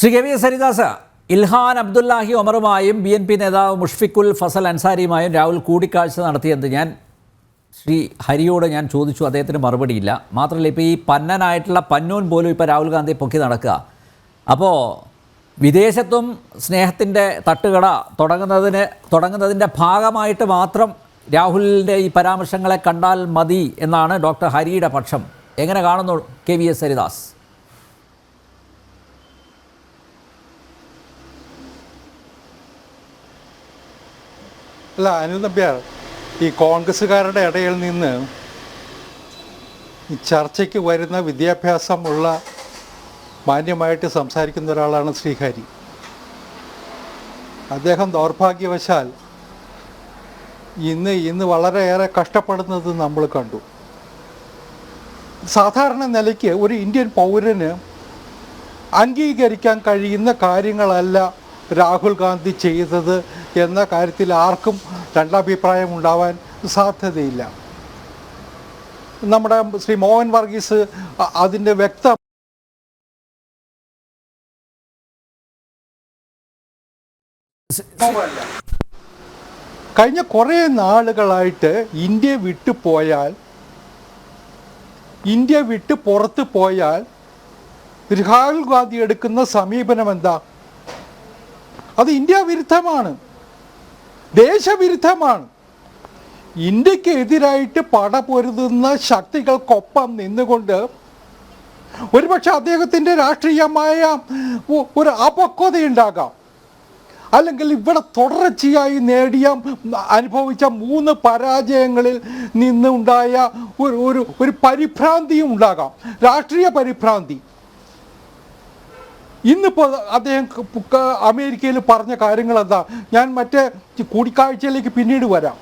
Shri K V S Haridas Ilhan Abdullahi ഒമറുമായും B N P നേതാവ് മുഷ്ഫിഖുൽ ഫസൽ അൻസാരിയുമായും രാഹുൽ കൂടിക്കാഴ്ച നടത്തിയെന്ന് ഞാൻ ശ്രീ ഹരിയോട് ഞാൻ ചോദിച്ചു. അദ്ദേഹത്തിന് മറുപടിയില്ല. മാത്രമല്ല ഇപ്പോൾ ഈ പന്നനായിട്ടുള്ള പന്നൂൻ പോലും ഇപ്പോൾ രാഹുൽ ഗാന്ധി പൊക്കി നടക്കുക. അപ്പോൾ വിദേശത്തും സ്നേഹത്തിന്റെ തട്ടുകട തുടങ്ങുന്നതിന് തുടങ്ങുന്നതിന്റെ ഭാഗമായിട്ട് മാത്രം രാഹുലിന്റെ ഈ പരാമർശങ്ങളെ കണ്ടാൽ മതി എന്നാണ് ഡോക്ടർ ഹരിയുടെ പക്ഷം. എങ്ങനെ കാണുന്നു കെ വി എസ് ഹരിദാസ്? അല്ല അനിൽ നമ്പ്യാർ ഈ കോൺഗ്രസ്സുകാരുടെ ഇടയിൽ നിന്ന് ചർച്ചയ്ക്ക് വരുന്ന വിദ്യാഭ്യാസമുള്ള മാന്യമായിട്ട് സംസാരിക്കുന്ന ഒരാളാണ് ശ്രീഹരി അദ്ദേഹം ദൗർഭാഗ്യവശാൽ ഇന്ന് ഇന്ന് വളരെയേറെ കഷ്ടപ്പെടുന്നത് നമ്മൾ കണ്ടു. സാധാരണ നിലയ്ക്ക് ഒരു ഇന്ത്യൻ പൗരന് അംഗീകരിക്കാൻ കഴിയുന്ന കാര്യങ്ങളല്ല രാഹുൽ ഗാന്ധി ചെയ്തത് എന്ന കാര്യത്തിൽ ആർക്കും രണ്ടഭിപ്രായം ഉണ്ടാവാൻ സാധ്യതയില്ല. നമ്മുടെ ശ്രീ മോഹൻ വർഗീസ് അതിന്റെ വ്യക്ത കഴിഞ്ഞ കുറേ നാളുകളായിട്ട് ഇന്ത്യ വിട്ടു പോയാൽ ഇന്ത്യ വിട്ട് പുറത്ത് പോയാൽ രാഹുൽ ഗാന്ധി എടുക്കുന്ന സമീപനം എന്താ? അത് ഇന്ത്യ വിരുദ്ധമാണ്. ദേശവിരുദ്ധമാണ്. ഇന്ത്യയ്ക്ക് എതിരായിട്ട് പടപൊരുതുന്ന ശക്തികൾക്കൊപ്പം നിന്നുകൊണ്ട് ഒരുപക്ഷെ അദ്ദേഹത്തിന്റെ രാഷ്ട്രീയമായ ഒരു അപക്വതയുണ്ടാകാം. അല്ലെങ്കിൽ ഇവിടെ തുടർച്ചയായി നേടിയ അനുഭവിച്ച മൂന്ന് പരാജയങ്ങളിൽ നിന്നുണ്ടായ ഒരു ഒരു പരിഭ്രാന്തിയും ഉണ്ടാകാം. രാഷ്ട്രീയ പരിഭ്രാന്തി. ഇന്നിപ്പോൾ അദ്ദേഹം അമേരിക്കയിൽ പറഞ്ഞ കാര്യങ്ങൾ എന്താ ഞാൻ മറ്റേ കൂടിക്കാഴ്ചയിലേക്ക് പിന്നീട് വരാം.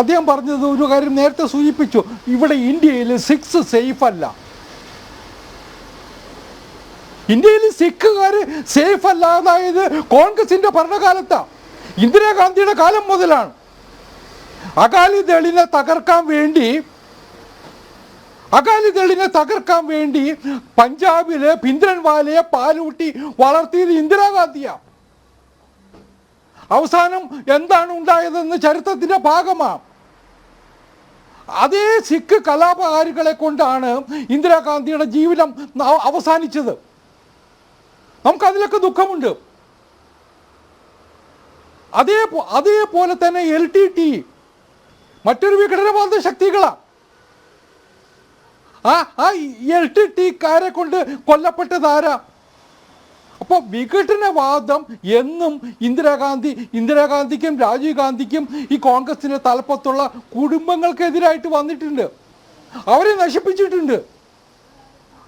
അദ്ദേഹം പറഞ്ഞത് ഒരു കാര്യം നേരത്തെ സൂചിപ്പിച്ചു. ഇവിടെ ഇന്ത്യയിൽ സിക്സ് സേഫ് അല്ല. ഇന്ത്യയിൽ സിഖുകാർ സേഫ് അല്ല അതായത് കോൺഗ്രസിന്റെ ഭരണകാലത്താ. ഇന്ദിരാഗാന്ധിയുടെ കാലം മുതലാണ്. അകാലിദളിനെ തകർക്കാൻ വേണ്ടി അകാലിദളിനെ തകർക്കാൻ വേണ്ടി പഞ്ചാബിലെ ഭിന്ദ്രൻവാലയെ പാലൂട്ടി വളർത്തിയത് ഇന്ദിരാഗാന്ധിയാ. അവസാനം എന്താണ് ഉണ്ടായതെന്ന് ചരിത്രത്തിന്റെ ഭാഗമാണ് അതേ സിഖ് കലാപകാരികളെ കൊണ്ടാണ് ഇന്ദിരാഗാന്ധിയുടെ ജീവിതം അവസാനിച്ചത്. നമുക്കതിലൊക്കെ ദുഃഖമുണ്ട്. അതേ അതേപോലെ തന്നെ എൽ ടി ടി മറ്റൊരു വിഘടനവാദ ശക്തികളാണ് ആ ആ എൽ ടി ടിക്കാരെ കൊണ്ട് കൊല്ലപ്പെട്ടത് ആരാ? അപ്പോൾ വിഘടനവാദം എന്നും ഇന്ദിരാഗാന്ധി ഇന്ദിരാഗാന്ധിക്കും രാജീവ് ഗാന്ധിക്കും ഈ കോൺഗ്രസിന്റെ തലപ്പത്തുള്ള കുടുംബങ്ങൾക്കെതിരായിട്ട് വന്നിട്ടുണ്ട്. അവരെ നശിപ്പിച്ചിട്ടുണ്ട്.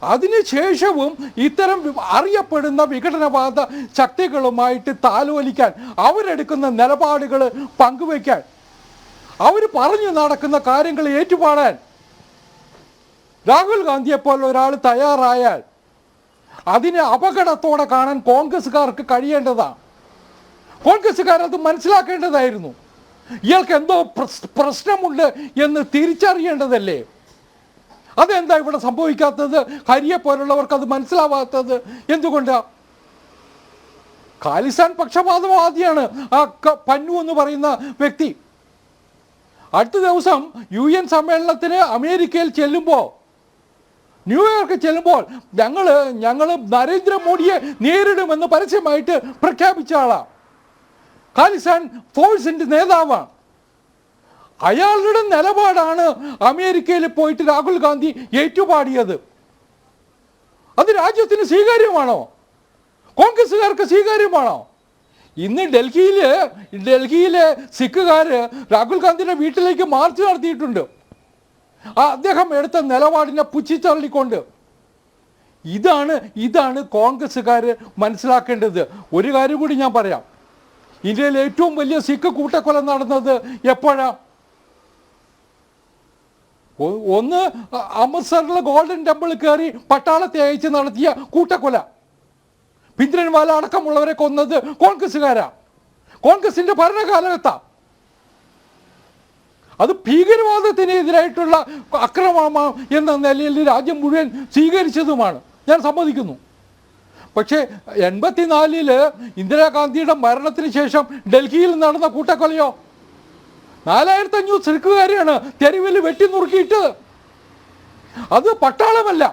അതിനുശേഷവും ഇത്തരം അറിയപ്പെടുന്ന വിഘടനവാദ ശക്തികളുമായിട്ട് താലോലിക്കാൻ അവരെടുക്കുന്ന നിലപാടുകൾ പങ്കുവയ്ക്കാൻ അവർ പറഞ്ഞു നടക്കുന്ന കാര്യങ്ങൾ ഏറ്റുപാടാൻ രാഹുൽ ഗാന്ധിയെ പോലെ ഒരാൾ തയ്യാറായാൽ അതിനെ അപകടത്തോടെ കാണാൻ കോൺഗ്രസ്സുകാർക്ക് കഴിയേണ്ടതാണ് കോൺഗ്രസ്സുകാർ അത് മനസ്സിലാക്കേണ്ടതായിരുന്നു. ഇയാൾക്ക് എന്തോ പ്രശ്നമുണ്ട് എന്ന് തിരിച്ചറിയേണ്ടതല്ലേ? അതെന്താ ഇവിടെ സംഭവിക്കാത്തത്? ഹരിയെ പോലുള്ളവർക്ക് അത് മനസ്സിലാവാത്തത് എന്തുകൊണ്ടാ? ഖാലിസ്ഥാൻ പക്ഷപാതവാദിയാണ് ആ പന്നു എന്ന് പറയുന്ന വ്യക്തി. അടുത്ത ദിവസം യു എൻ സമ്മേളനത്തിന് അമേരിക്കയിൽ ചെല്ലുമ്പോൾ ന്യൂയോർക്ക് ചെല്ലുമ്പോൾ ഞങ്ങൾ ഞങ്ങൾ നരേന്ദ്രമോദിയെ നേരിടുമെന്ന് പരസ്യമായിട്ട് പ്രഖ്യാപിച്ച ആളാണ് ഖാലിസ്ഥാൻ ഫോഴ്സിന്റെ നേതാവാണ്. അയാളുടെ നിലപാടാണ് അമേരിക്കയിൽ പോയിട്ട് രാഹുൽ ഗാന്ധി ഏറ്റുപാടിയത്. അത് രാജ്യത്തിന് സ്വീകാര്യമാണോ? കോൺഗ്രസ്സുകാർക്ക് സ്വീകാര്യമാണോ? ഇന്ന് ഡൽഹിയിൽ ഡൽഹിയിലെ സിഖുകാർ രാഹുൽ ഗാന്ധിയുടെ വീട്ടിലേക്ക് മാർച്ച് നടത്തിയിട്ടുണ്ട്. അദ്ദേഹം എടുത്ത നിലപാടിനെ പുച്ഛിച്ചള്ളിക്കൊണ്ട്. ഇതാണ് ഇതാണ് കോൺഗ്രസ്സുകാർ മനസ്സിലാക്കേണ്ടത്. ഒരു കാര്യം കൂടി ഞാൻ പറയാം. ഇന്ത്യയിൽ ഏറ്റവും വലിയ സിഖ് കൂട്ടക്കൊല നടന്നത് എപ്പോഴാ? ഒന്ന് അമൃത്സറിലെ ഗോൾഡൻ ടെമ്പിൾ കയറി പട്ടാളത്തെ അയച്ച് നടത്തിയ കൂട്ടക്കൊല. പിന്തിരൻവാല അടക്കമുള്ളവരെ കൊന്നത് കോൺഗ്രസ്സുകാരാ. കോൺഗ്രസിന്റെ ഭരണകാലത്താ അത് ഭീകരവാദത്തിനെതിരായിട്ടുള്ള അക്രമമാണ് എന്ന നിലയിൽ രാജ്യം മുഴുവൻ സ്വീകരിച്ചതുമാണ്. ഞാൻ സമ്മതിക്കുന്നു. പക്ഷേ എൺപത്തിനാലിൽ ഇന്ദിരാഗാന്ധിയുടെ മരണത്തിന് ശേഷം ഡൽഹിയിൽ നടന്ന കൂട്ടക്കൊലയോ? നാലായിരത്തി അഞ്ഞൂറ് സിഖുകാരെയാണ് തെരുവിൽ വെട്ടി നുറുക്കിയിട്ടത് അത് പട്ടാളമല്ല.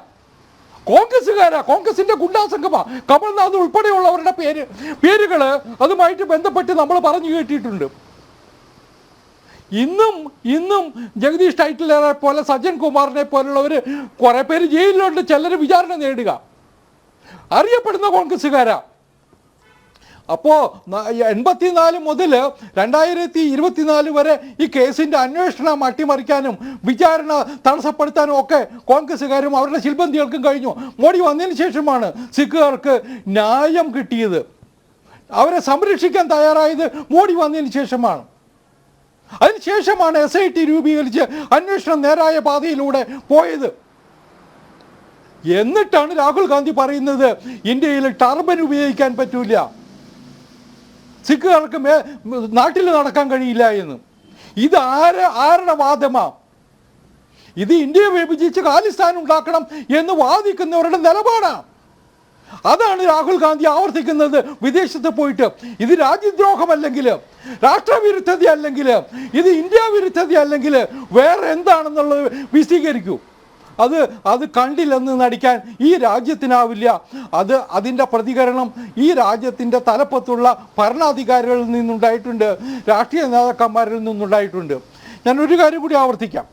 കോൺഗ്രസ്സുകാരാ. കോൺഗ്രസിന്റെ ഗുണ്ടാസംഘമാ കമൽനാഥ് ഉൾപ്പെടെയുള്ളവരുടെ പേര് പേരുകൾ അതുമായിട്ട് ബന്ധപ്പെട്ട് നമ്മൾ പറഞ്ഞു കേട്ടിട്ടുണ്ട്. ഇന്നും ഇന്നും ജഗദീഷ് ടൈറ്റിലറെ പോലെ സജ്ജൻ കുമാറിനെ പോലുള്ളവർ കുറേ പേര് ജയിലിലുണ്ട്. ചിലർ വിചാരണ നേടുക അറിയപ്പെടുന്ന കോൺഗ്രസ്സുകാരാ. അപ്പോൾ എൺപത്തിനാല് മുതൽ രണ്ടായിരത്തി ഇരുപത്തിനാല് വരെ ഈ കേസിന്റെ അന്വേഷണം അട്ടിമറിക്കാനും വിചാരണ തടസ്സപ്പെടുത്താനും ഒക്കെ കോൺഗ്രസ്സുകാരും അവരുടെ ശില്പന്തികൾക്കും കഴിഞ്ഞു. മോഡി വന്നതിന് ശേഷമാണ് സിഖുകാർക്ക് ന്യായം കിട്ടിയത്. അവരെ സംരക്ഷിക്കാൻ തയ്യാറായത് മോഡി വന്നതിന് ശേഷമാണ്. അതിനുശേഷമാണ് എസ് ഐ ടി രൂപീകരിച്ച് അന്വേഷണം നേരായ പാതയിലൂടെ പോയത്. എന്നിട്ടാണ് രാഹുൽ ഗാന്ധി പറയുന്നത് ഇന്ത്യയിൽ ടർബൻ ഉപയോഗിക്കാൻ പറ്റൂല. സിഖുകാർക്ക് നാട്ടിൽ നടക്കാൻ കഴിയില്ല എന്ന്. ഇത് ആര ആരുടെ വാദമാ? ഇത് ഇന്ത്യയെ വിഭജിച്ച് ഖാലിസ്ഥാൻ ഉണ്ടാക്കണം എന്ന് വാദിക്കുന്നവരുടെ നിലപാടാണ് അതാണ് രാഹുൽ ഗാന്ധി ആവർത്തിക്കുന്നത്. വിദേശത്ത് പോയിട്ട് ഇത് രാജ്യദ്രോഹമല്ലെങ്കിൽ രാഷ്ട്രവിരുദ്ധത അല്ലെങ്കിൽ ഇത് ഇന്ത്യ വിരുദ്ധത അല്ലെങ്കിൽ വേറെ എന്താണെന്നുള്ളത് വിശദീകരിക്കൂ. അത് അത് കണ്ടില്ലെന്ന് നടിക്കാൻ ഈ രാജ്യത്തിനാവില്ല. അത് അതിന്റെ പ്രതികരണം ഈ രാജ്യത്തിന്റെ തലപ്പത്തുള്ള ഭരണാധികാരികളിൽ നിന്നുണ്ടായിട്ടുണ്ട്. രാഷ്ട്രീയ നേതാക്കന്മാരിൽ നിന്നുണ്ടായിട്ടുണ്ട്. ഞാൻ ഒരു കാര്യം കൂടി ആവർത്തിക്കാം.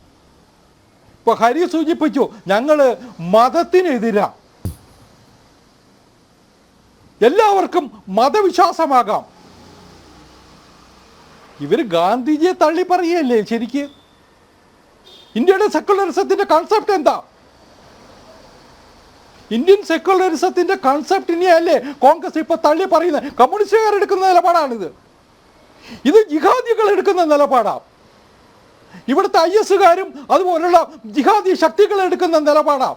ഇപ്പോൾ ഹരി സൂചിപ്പിച്ചു ഞങ്ങൾ മതത്തിനെതിരാ. എല്ലാവർക്കും മതവിശ്വാസമാകാം. ഇവർ ഗാന്ധിജിയെ തള്ളി പറയല്ലേ ശരിക്ക്? ഇന്ത്യയുടെ സെക്കുലറിസത്തിന്റെ കൺസെപ്റ്റ് എന്താ? ഇന്ത്യൻ സെക്കുലറിസത്തിന്റെ കൺസെപ്റ്റിനെയല്ലേ കോൺഗ്രസ് ഇപ്പൊ തള്ളി പറയുന്നത്? കമ്മ്യൂണിസ്റ്റുകാർ എടുക്കുന്ന നിലപാടാണിത്. ഇത് ജിഹാദികൾ എടുക്കുന്ന നിലപാടാ. ഇവിടുത്തെ ഐ എസുകാരും അതുപോലുള്ള ജിഹാദി ശക്തികൾ എടുക്കുന്ന നിലപാടാ.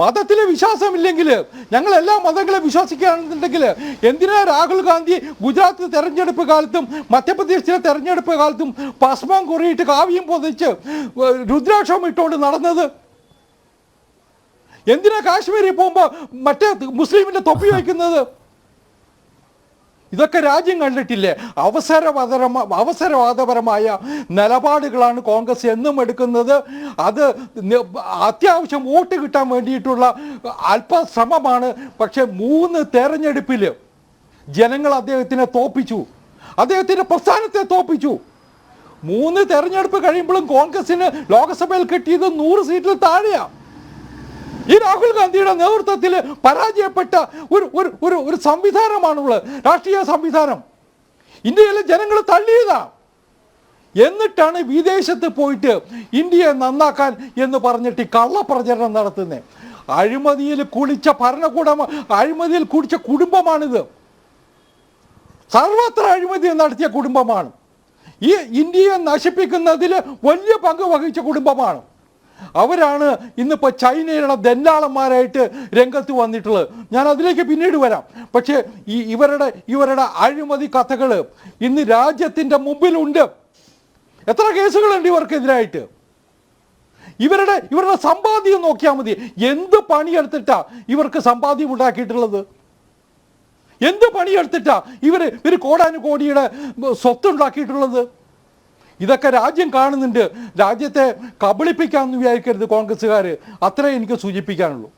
മതത്തിലെ വിശ്വാസമില്ലെങ്കിൽ ഞങ്ങൾ എല്ലാ മതങ്ങളെ വിശ്വസിക്കുകയാണെന്നുണ്ടെങ്കിൽ എന്തിനാ രാഹുൽ ഗാന്ധി ഗുജറാത്ത് തെരഞ്ഞെടുപ്പ് കാലത്തും മധ്യപ്രദേശിലെ തെരഞ്ഞെടുപ്പ് കാലത്തും പസ്മം കുറിയിട്ട് കാവ്യം പൊതിച്ച് രുദ്രാക്ഷം ഇട്ടുകൊണ്ട് നടന്നത്? എന്തിനാ കാശ്മീരിൽ പോകുമ്പോൾ മറ്റേ മുസ്ലിമിന്റെ തൊപ്പി വയ്ക്കുന്നത്? ഇതൊക്കെ രാജ്യം കണ്ടിട്ടില്ലേ? അവസരവാദര അവസരവാദപരമായ നിലപാടുകളാണ് കോൺഗ്രസ് എന്നും എടുക്കുന്നത്. അത് അത്യാവശ്യം വോട്ട് കിട്ടാൻ വേണ്ടിയിട്ടുള്ള അല്പശ്രമമാണ്. പക്ഷെ മൂന്ന് തെരഞ്ഞെടുപ്പിൽ ജനങ്ങൾ അദ്ദേഹത്തിനെ തോപ്പിച്ചു. അദ്ദേഹത്തിന്റെ പ്രസ്ഥാനത്തെ തോപ്പിച്ചു. മൂന്ന് തെരഞ്ഞെടുപ്പ് കഴിയുമ്പോഴും കോൺഗ്രസിന് ലോക്സഭയിൽ കിട്ടിയത് നൂറ് സീറ്റിൽ താഴെയാണ് ഈ രാഹുൽ ഗാന്ധിയുടെ നേതൃത്വത്തിൽ പരാജയപ്പെട്ട ഒരു ഒരു ഒരു ഒരു സംവിധാനമാണുള്ളത്. രാഷ്ട്രീയ സംവിധാനം. ഇന്ത്യയിലെ ജനങ്ങൾ തള്ളിയതാ. എന്നിട്ടാണ് വിദേശത്ത് പോയിട്ട് ഇന്ത്യയെ നന്നാക്കാൻ എന്ന് പറഞ്ഞിട്ട് ഈ കള്ളപ്രചരണം നടത്തുന്നത് അഴിമതിയിൽ കുളിച്ച ഭരണകൂടം അഴിമതിയിൽ കുളിച്ച കുടുംബമാണിത്. സർവത്ര അഴിമതി നടത്തിയ കുടുംബമാണ്. ഈ ഇന്ത്യയെ നശിപ്പിക്കുന്നതിൽ വലിയ പങ്ക് വഹിച്ച കുടുംബമാണ്. അവരാണ് ഇന്നിപ്പോൾ ചൈനയുടെ ദല്ലാളന്മാരായിട്ട് രംഗത്ത് വന്നിട്ടുള്ളത്. ഞാൻ അതിലേക്ക് പിന്നീട് വരാം. പക്ഷേ ഈ ഇവരുടെ ഇവരുടെ അഴിമതി കഥകൾ ഇന്ന് രാജ്യത്തിന്റെ മുമ്പിലുണ്ട്. എത്ര കേസുകളുണ്ട് ഇവർക്കെതിരായിട്ട്? ഇവരുടെ ഇവരുടെ സമ്പാദ്യം നോക്കിയാൽ മതി. എന്ത് പണിയെടുത്തിട്ടാ ഇവർക്ക് സമ്പാദ്യം ഉണ്ടാക്കിയിട്ടുള്ളത്? എന്ത് പണിയെടുത്തിട്ടാ ഇവർ ഇവർ കോടാനുകോടിയുടെ സ്വത്ത് ഉണ്ടാക്കിയിട്ടുള്ളത്? ഇതൊക്കെ രാജ്യം കാണുന്നുണ്ട്. രാജ്യത്തെ കബളിപ്പിക്കാമെന്ന് വിചാരിക്കരുത് കോൺഗ്രസ്സുകാർ അത്രേ എനിക്ക് സൂചിപ്പിക്കാനുള്ളൂ.